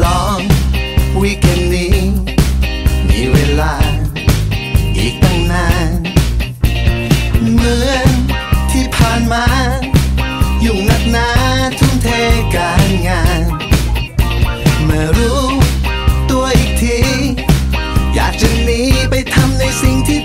long วีคเอนนี้มีเวลา อีกตั้งนาน เหมือนที่ผ่านมา ยุ่งนักหนาทุ่มเทการงาน เมื่อรู้ตัวอีกที อยากจะหนีไปทำในสิ่งที่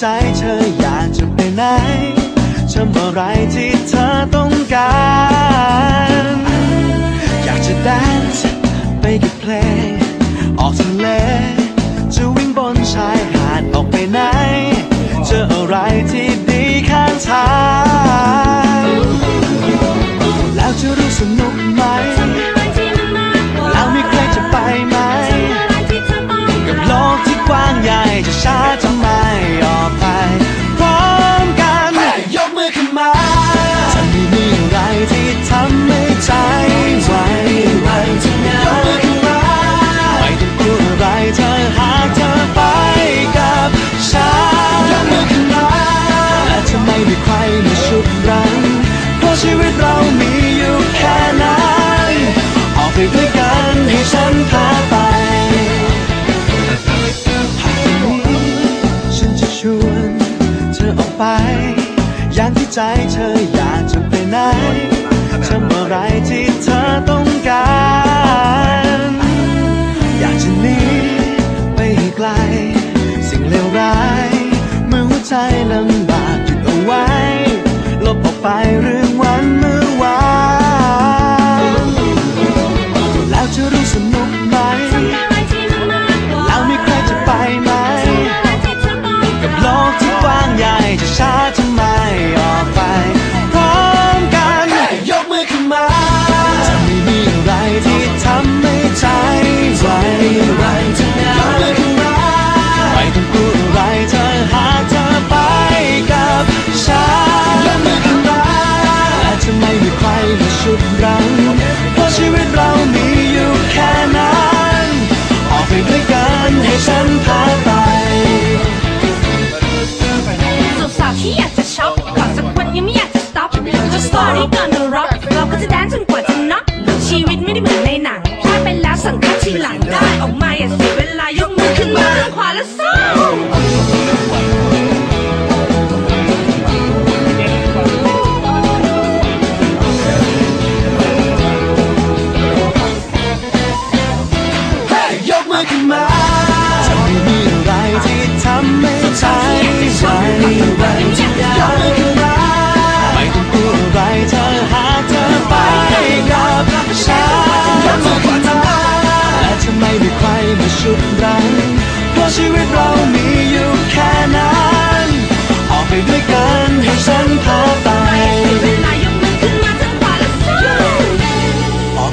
ใจเธออยากจะไปไหนทำอะไรที่เธอต้องการ อยากจะแดนซ์ไปกับเพลง ออกทะเลจะวิ่งบนชายหาดออกไปไหน เจออะไรที่ดีข้างทาง ใจเธออยากจะไปไหน ฉันพาไปสาวๆที่อยากจะช็อปก่อสักวันยังไม่อยากจะ stop จะสตอรี่ก่อนนะร็อกเราก็จะแดนจนกว่าจะน็อกชีวิตไม่ได้เหมือนในหนังพลาดไปแล้วสังคัดทีหลังได้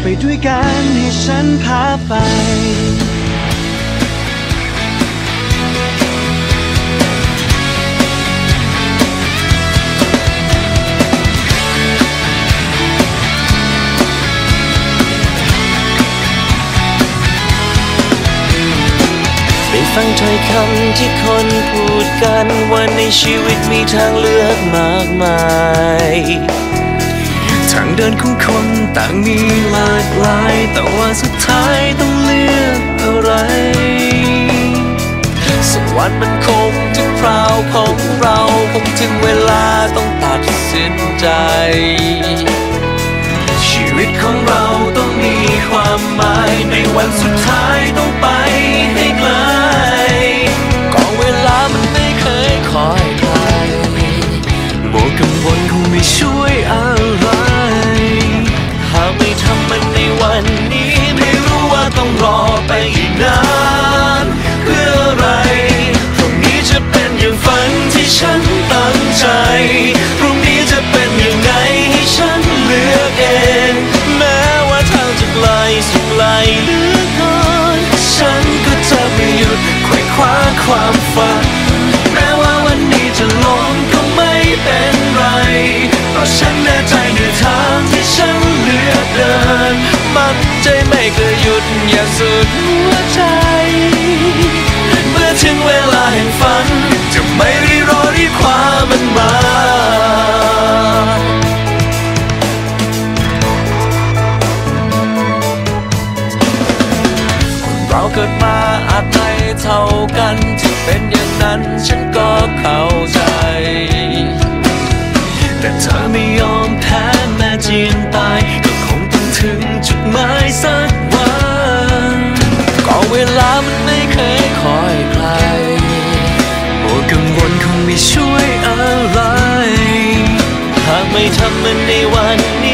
ไปด้วยกันให้ฉันพาไปได้ฟังถ้อยคำที่คนพูดกันว่าในชีวิตมีทางเลือกมากมาย ทางเดินของคนต่างมีหลากหลาย แต่ว่าสุดท้ายต้องเลือกอะไร สักวันมันคงถึงคราวของเราคงถึงเวลาต้องตัดสินใจ ชีวิตของเราต้องมีความหมายในวันสุดท้ายต้องไปให้ไกลก็เวลามันไม่เคยคอย ไม่หยุดไขว่คว้าความฝัน แม้ว่าวันนี้จะล้มก็ไม่เป็นไร เพราะฉันแน่ใจในทางที่ฉันเลือกเดิน มันใจไม่เคยหยุดอย่างสุดหัวใจ อยใครโอ้กังวลคงไม่ช่วยอะไร หากไม่ทำมันในวัน